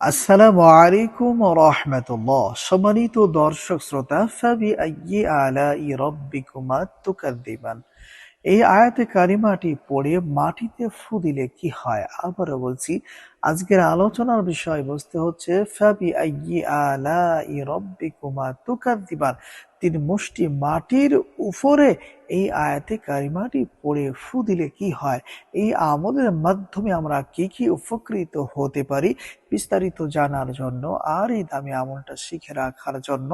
আসসালামু আলাইকুম রহমতুল্লাহ। সম্মানিত দর্শক শ্রোতা ফাবি আইয়ি আলা ই রব্বিকুমা তুকাদ্দিবান এই আয়াতে কারিমাটি পড়ে মাটিতে ফু দিলে কি হয়? আবারও বলছি, আজকের আলোচনার বিষয়বস্তু হচ্ছে ফাবি আইয়ি আলা ই রব্বিকুমা তুকাদ্দিবান তিন মুষ্টি মাটির উপরে এই আয়াতে কারিমাটি পড়ে ফু দিলে কি হয়? এই আমলের মাধ্যমে আমরা কি কি উপকৃত হতে পারি? বিস্তারিত জানার জন্য আর এই দামি আমলটা শিখে রাখার জন্য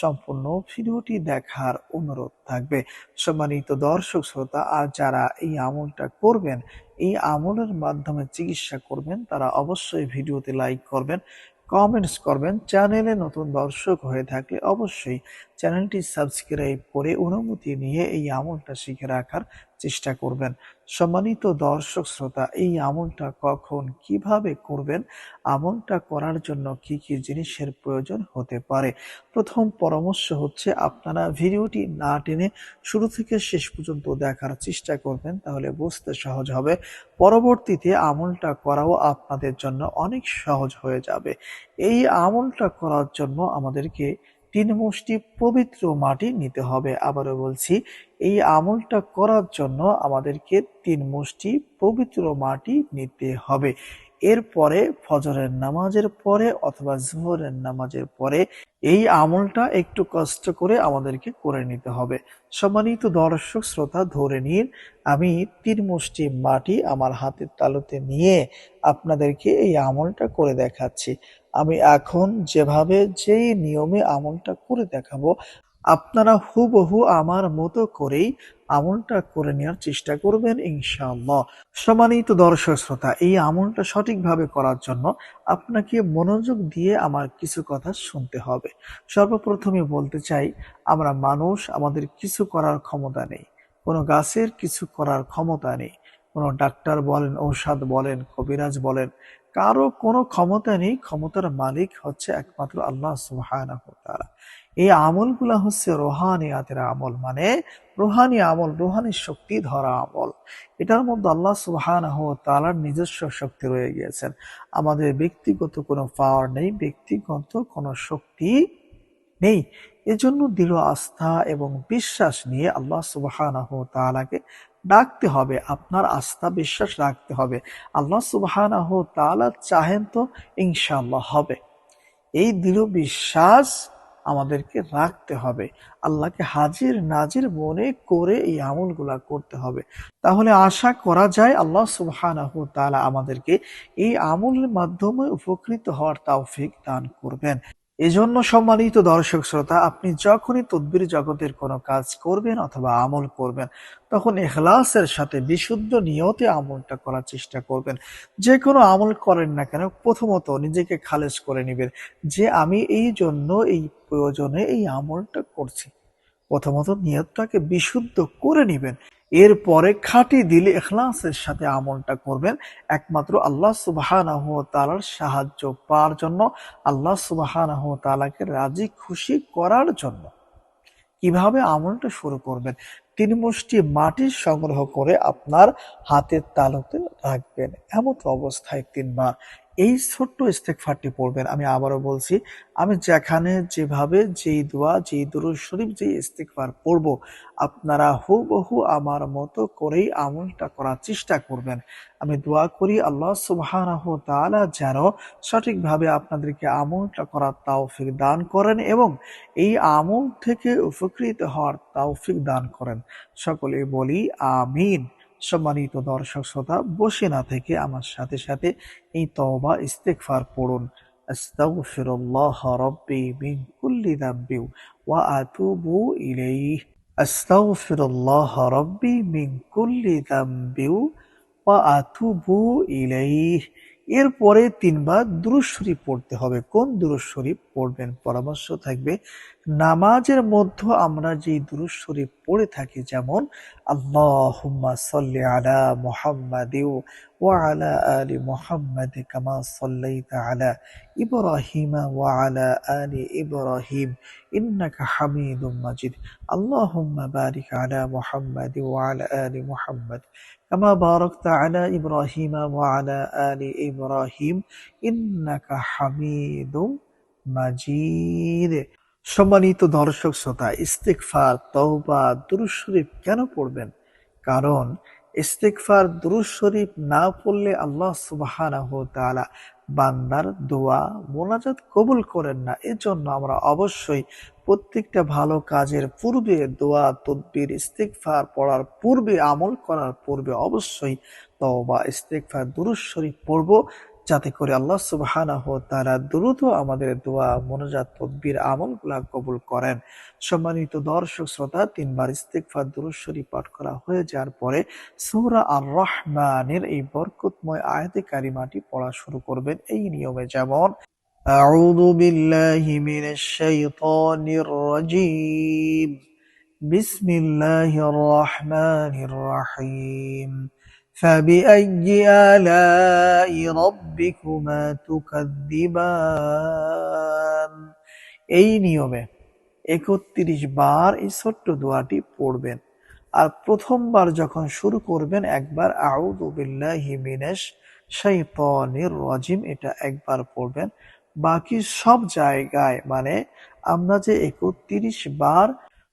সম্পূর্ণ ভিডিওটি দেখার অনুরোধ থাকবে। সম্মানিত দর্শক শ্রোতা, আর যারা এই আমলটা করবেন, এই আমলের মাধ্যমে চিকিৎসা করবেন, তারা অবশ্যই ভিডিওতে লাইক করবেন, কমেন্টস করবেন। চ্যানেলে নতুন দর্শক হয়ে থাকলে অবশ্যই চ্যানেলটি সাবস্ক্রাইব করে অনুমতি নিয়ে এই আমলটা শিখে রাখার চেষ্টা করবেন। সম্মানিত দর্শক শ্রোতা, এই আমলটা কখন কীভাবে করবেন? আমলটা করার জন্য কি কি জিনিসের প্রয়োজন হতে পারে? প্রথম পরামর্শ হচ্ছে, আপনারা ভিডিওটি না টেনে শুরু থেকে শেষ পর্যন্ত দেখার চেষ্টা করবেন, তাহলে বুঝতে সহজ হবে। পরবর্তীতে আমলটা করাও আপনাদের জন্য অনেক সহজ হয়ে যাবে। এই আমলটা করার জন্য আমাদেরকে তিন মুষ্টি পবিত্র মাটি নিতে হবে। আবারও বলছি এই আমলটা করার জন্য আমাদেরকে তিন মুষ্টি পবিত্র মাটি নিতে হবে। এরপরে ফজরের নামাজের পরে অথবা জোহরের নামাজের পরে এই আমলটা একটু কষ্ট করে আমাদেরকে করে নিতে হবে। সম্মানিত দর্শক, শ্রোতা, ধরে নিন, আমি তিন মুষ্টি মাটি আমার হাতের তালুতে নিয়ে আপনাদেরকে এই আমলটা করে দেখাচ্ছি। আমি এখন যেভাবে যেই নিয়মে আমলটা করে দেখাবো আপনারা হুবহু আমার মতো করেই আমলটা করে নেওয়ার চেষ্টা করবেন ইনশাআল্লাহ। সম্মানিত দর্শক শ্রোতা, এই আমলটা সঠিকভাবে করার জন্য আপনাকে মনোযোগ দিয়ে আমার কিছু কথা শুনতে হবে। সর্বপ্রথমে বলতে চাই, আমরা মানুষ, আমাদের কিছু করার ক্ষমতা নেই। কোনো গাছের কিছু করার ক্ষমতা নেই। কোনো ডাক্তার বলেন, ঔষধ বলেন, কবিরাজ বলেন, কারও কোনো ক্ষমতা নেই, ক্ষমতার মালিক হচ্ছে একমাত্র আল্লাহ তাআলা। এই আমলগুলা হচ্ছে রোহানিয়াতের আমল মানে রোহানি আমল, রোহানি শক্তি ধরা আমল। এটার মধ্যে আল্লাহ সুবহানাহু তালার নিজস্ব শক্তি রয়ে গিয়েছেন। আমাদের ব্যক্তিগত কোনো পাওয়ার নেই, ব্যক্তিগত কোনো শক্তি নেই। এজন্য দৃঢ় আস্থা এবং বিশ্বাস নিয়ে আল্লাহ সুবহানাহু তাআলাকে ডাকতে হবে, আপনার আস্থা বিশ্বাস রাখতে হবে। আল্লাহ সুবহানাহু তাআলা চাহেন তো ইনশাল্লাহ হবে। এই দৃঢ় বিশ্বাস আমাদেরকে রাখতে হবে। আল্লাহকে হাজির, নাজির মনে করে এই আমলগুলা করতে হবে। তাহলে আশা করা যায় আল্লাহ সুবহানাহু আমাদেরকে এই আমলের মাধ্যমে উপকৃত হওয়ার তাওফিক দান করবেন। এজন্য সম্মানিত দর্শক শ্রোতা, আপনি যখনই তদ্বির জগতের কোনো কাজ করবেন অথবা আমল করবেন, তখন এখলাসের সাথে বিশুদ্ধ নিয়তে আমলটা করার চেষ্টা করবেন। যে কোনো আমল করেন না কেন, প্রথমত নিজেকে খালেজ করে নেবেন যে, আমি এই জন্য, এই প্রয়োজনে এই আমলটা করছি। প্রথমত নিয়তটাকে বিশুদ্ধ করে নেবেন। এরপরে খাঁটি দিলে এখলাসের সাথে আমলটা করবেন। একমাত্র আল্লাহ সুবাহানাহ তালার সাহায্য পাওয়ার জন্য, আল্লাহ সুবাহানাহ তালাকে রাজি, খুশি করার জন্য। কীভাবে আমলটা শুরু করবেন? তিন মুষ্টি মাটি সংগ্রহ করে আপনার হাতের তালুতে রাখবেন। এমত অবস্থায় তিনবার। এই ছোট্ট ইস্তেকফারটি পড়বেন। আমি আবারও বলছি, আমি যেখানে যেভাবে যেই দোয়া, যেই দুরুদ শরীফ, যেই ইস্তেকফার পড়ব, আপনারা হুবহু আমার মতো করেই আমলটা করার চেষ্টা করবেন। আমি দোয়া করি আল্লাহ তাআলা যেন সঠিকভাবে আপনাদেরকে আমলটা করার তাওফিক দান করেন এবং এই আমল থেকে উপকৃত হওয়ার তাওফিক দান করেন। সকলে বলি, আমিন। সম্মানিত দর্শক শ্রোতা, বসে না থেকে আমার সাথে সাথে এই তওবা, ইস্তেগফার পড়ুন। আস্তাগফিরুল্লাহ রাব্বি মিন কুল্লি যামবি ওয়া আতুবু ইলাইহি। আস্তাগফিরুল্লাহ রাব্বি মিন কুল্লি যামবি ওয়া আতুবু ইলাইহি। এরপরে তিনবার দুরুদ পড়তে হবে। কোন দুরুদ পড়বেন? পরামর্শ থাকবে নামাজের মধ্যে আমরা যে দুরুজ শরীফ পড়ে থাকি, যেমন আল্লাহুম্মা সাল্লি আলা মুহাম্মাদ ওয়া আলা আলি মুহাম্মাদ কামা সাল্লাইতা আলা ইব্রাহিম ওয়া আলা আলি ইব্রাহিম ইন্নাকা হামিদুম মাজিদ। আল্লাহুম্মা বারিক আলা মুহাম্মাদ ওয়া আলা আলি মুহাম্মাদ কামা বারাকতা আলা ইব্রাহিম ওয়া আলা আলি ইব্রাহিম ইন্নাকা হামিদুম মাজিদ। সম্মানিত দর্শক শ্রোতা ইস্তেকফার তওবা, দুরুদ শরীফ কেন পড়বেন? কারণ ইস্তেকফার দুরুদ শরীফ না পড়লে আল্লাহ তাআলা বান্দার দোয়া, মোনাজাত কবুল করেন না। এজন্য আমরা অবশ্যই প্রত্যেকটা ভালো কাজের পূর্বে দোয়া, তদ্বির ইস্তেকফার পড়ার পূর্বে, আমল করার পূর্বে অবশ্যই তওবা ইস্তেকফার দুরুদ শরীফ পড়ব। যাতে করে আল্লাহ সুবহানাহু তাআলা দ্রুত আমাদের দোয়া মোনাজাত তদবির আমলগুলা কবুল করেন সম্মানিত দর্শক শ্রোতা তিনবার ইস্তেগফার দুরূদ শরীফ পাঠ করা হয়ে যাওয়ার পরে সূরা আর রহমানের এই বরকতময় আয়াতে কারিমাটি পড়া শুরু করবেন এই নিয়মে যেমন أعوذ بالله من الشيطان الرجيم بسم الله الرحمن الرحيم فبأي آلاء ربكما تكذبان এই নিয়মে একত্রিশ বার এই ছোট্ট দোয়াটি পড়বেন আর প্রথমবার যখন শুরু করবেন একবার আউযু বিল্লাহি মিনাশ শাইতানির রাজিম এটা একবার পড়বেন বাকি সব জায়গায় মানে আমরা যে একত্রিশ বার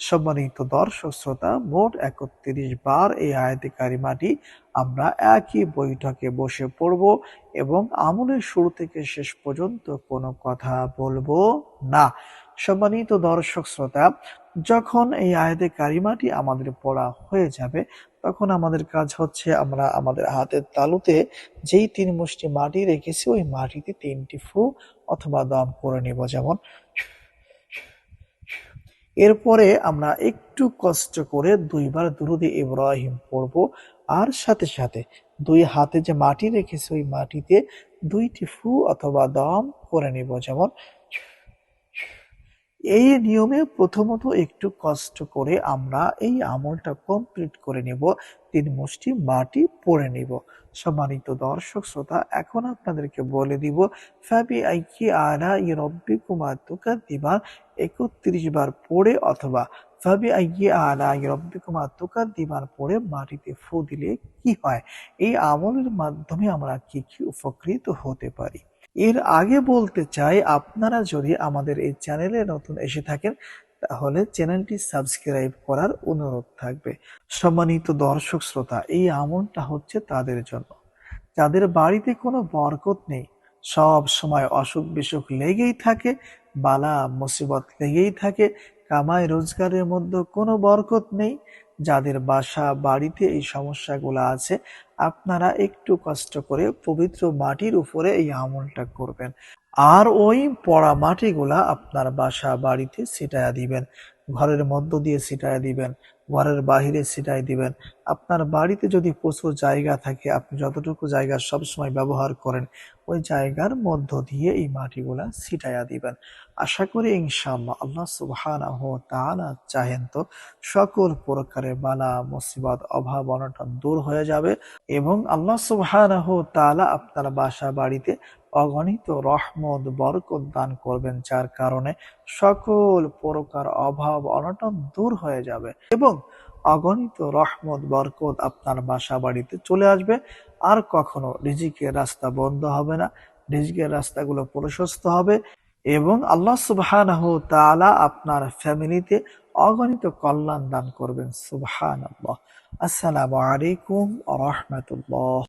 সম্মানিত দর্শক শ্রোতা, মোট একত্রিশ বার এই আয়াতে কারিমাটি আমরা একই বৈঠকে বসে পড়ব এবং আমলের শুরু থেকে শেষ পর্যন্ত কোনো কথা বলব না। সম্মানিত দর্শক শ্রোতা, যখন এই আয়াতে কারিমাটি আমাদের পড়া হয়ে যাবে, তখন আমাদের কাজ হচ্ছে আমরা আমাদের হাতের তালুতে যেই তিন মুষ্টি মাটি রেখেছি, ওই মাটিতে তিনটি ফু অথবা দম করে নেব। যেমন এরপরে আমরা একটু কষ্ট করে দুইবার দুরুদি ইব্রাহিম পড়ব, আর সাথে সাথে দুই হাতে যে মাটি রেখেছে, ওই মাটিতে দুইটি ফু অথবা দম করে নিব। যেমন এই নিয়মে প্রথমত একটু কষ্ট করে আমরা এই আমলটা কমপ্লিট করে নেব। তিন মুষ্টি মাটি পরে নিব। সম্মানিত দর্শক, শ্রোতা, এখন আপনাদেরকে বলে দিব ফ্যাবি আইকি আলা ই রব্বি কুমার দিবার একত্রিশ বার পড়ে অথবা ফাবি আইয়ে আলা ই রব্বি কুমার দিবার পড়ে মাটিতে ফু দিলে কি হয়? এই আমলের মাধ্যমে আমরা কি কি উপকৃত হতে পারি? এর আগে বলতে চাই, আপনারা যদি আমাদের এই চ্যানেলে নতুন এসে থাকেন, তাহলে চ্যানেলটি সাবস্ক্রাইব করার অনুরোধ থাকবে। সম্মানিত দর্শক শ্রোতা, এই আমলটা হচ্ছে তাদের জন্য। যাদের বাড়িতে কোনো বরকত নেই, সব সময় অসুখ বিসুখ লেগেই থাকে বালা মুসিবত লেগেই থাকে কামাই রোজগারের মধ্যে কোনো বরকত নেই যাদের বাসা বাড়িতে এই সমস্যাগুলো আছে, আপনারা একটু কষ্ট করে পবিত্র মাটির উপরে এই আমলটা করবেন। আর ওই পড়া মাটিগুলা আপনার বাসা বাড়িতে ছিটায়া দিবেন। ঘরের মধ্য দিয়ে ছিটায় দিবেন, ঘরের বাহিরে ছিটাই দিবেন। আপনার বাড়িতে যদি প্রচুর জায়গা থাকে, আপনি যতটুকু জায়গা সবসময় ব্যবহার করেন, ওই জায়গার মধ্য দিয়ে এই মাটিগুলা ছিটাইয়া দিবেন। আশা করি ইনশাআল্লাহ আল্লাহ সুবহানাহু তাআলা চাহেন তো সকল প্রকারের বালা মুসিবত, অভাব, অনটন দূর হয়ে যাবে এবং আল্লাহ সুবহানাহু তাআলা আপনার বাসা বাড়িতে অগণিত রহমত, বরকত দান করবেন, যার কারণে সকল প্রকার অভাব অনটন দূর হয়ে যাবে এবং অগণিত রহমত, বরকত আপনার বাসা বাড়িতে চলে আসবে। আর কখনো রিজিকের রাস্তা বন্ধ হবে না, রিজিকের রাস্তাগুলো প্রশস্ত হবে এবং আল্লাহ সুবহানাহ তাআলা আপনার ফ্যামিলিতে অগণিত কল্যাণ দান করবেন। সুবহানাল্লাহ। আসসালামু আলাইকুম রাহমাতুল্লাহ।